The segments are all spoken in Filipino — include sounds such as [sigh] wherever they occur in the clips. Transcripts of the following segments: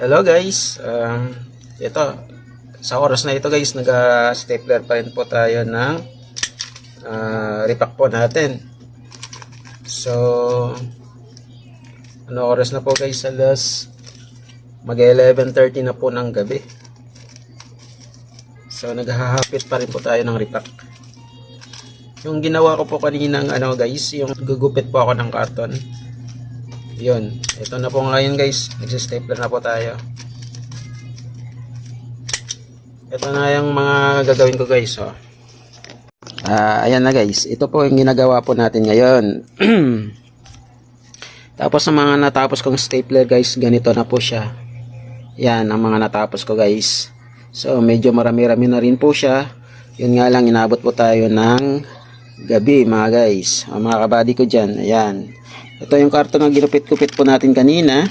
Hello guys, um, ito, sa oras na ito guys, nag-stapler pa rin po tayo ng uh, repack po natin. So, ano oras na po guys? Alas mag 11.30 na po ng gabi. So, naghahapit pa rin po tayo ng repack. Yung ginawa ko po kaninang ano guys, yung gugupit po ako ng karton. Yun. Ito na po ngayon guys. Nagsistapler na po tayo. Ito na yung mga gagawin ko guys. Oh. Ah, ayan na guys. Ito po yung ginagawa po natin ngayon. [clears throat] Tapos sa mga natapos kong stapler guys, ganito na po siya. Yan ang mga natapos ko guys. So medyo marami-rami na rin po siya. Yun nga lang inabot po tayo ng gabi mga guys. Ang mga kabady ko dyan. Ayan. Ito yung karton na ginupit-kupit po natin kanina.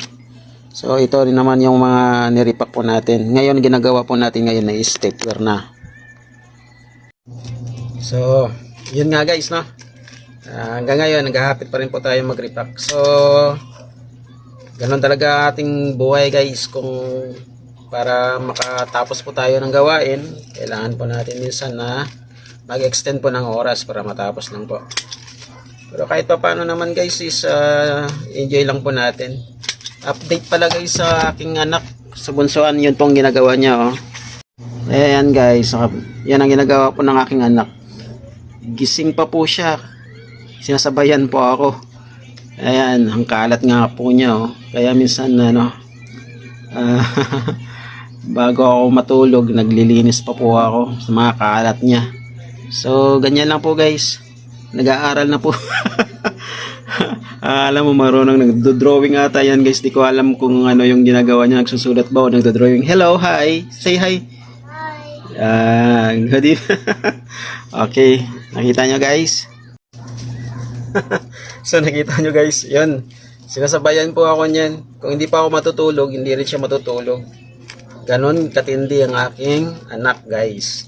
So ito rin naman yung mga niripak po natin. Ngayon ginagawa po natin ngayon na stapler na. So yun nga guys no. Ah, hanggang ngayon naghahapit pa rin po tayo mag-repack. So ganun talaga ating buhay guys kung para makatapos po tayo ng gawain, kailangan po natin minsan na mag-extend po ng oras para matapos lang po. Pero kahit pa paano naman guys is uh, enjoy lang po natin. Update pala guys sa aking anak sa bunsoan yun pong ginagawa niya oh. Ayan guys, yan ang ginagawa po ng aking anak. Gising pa po siya. Sinasabayan po ako. Ayan, ang kalat nga po niya oh. Kaya minsan ano ah, [laughs] bago ako matulog, naglilinis pa po ako sa mga kalat niya. So, ganyan lang po guys nag-aaral na po. [laughs] Ah, alam mo, marunong nagdo-drawing ata yan guys. Di ko alam kung ano yung ginagawa niya. Nagsusulat ba o nagdo-drawing? Hello, hi. Say hi. Hi. Ah, good evening. [laughs] okay, nakita nyo guys. [laughs] so, nakita nyo guys. Yun. Sinasabayan po ako niyan. Kung hindi pa ako matutulog, hindi rin siya matutulog. Ganon katindi ang aking anak guys.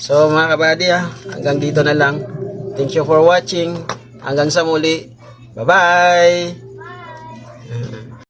So mga kabady ah, hanggang dito na lang. Thank you for watching. Hanggang sa muli. Bye-bye!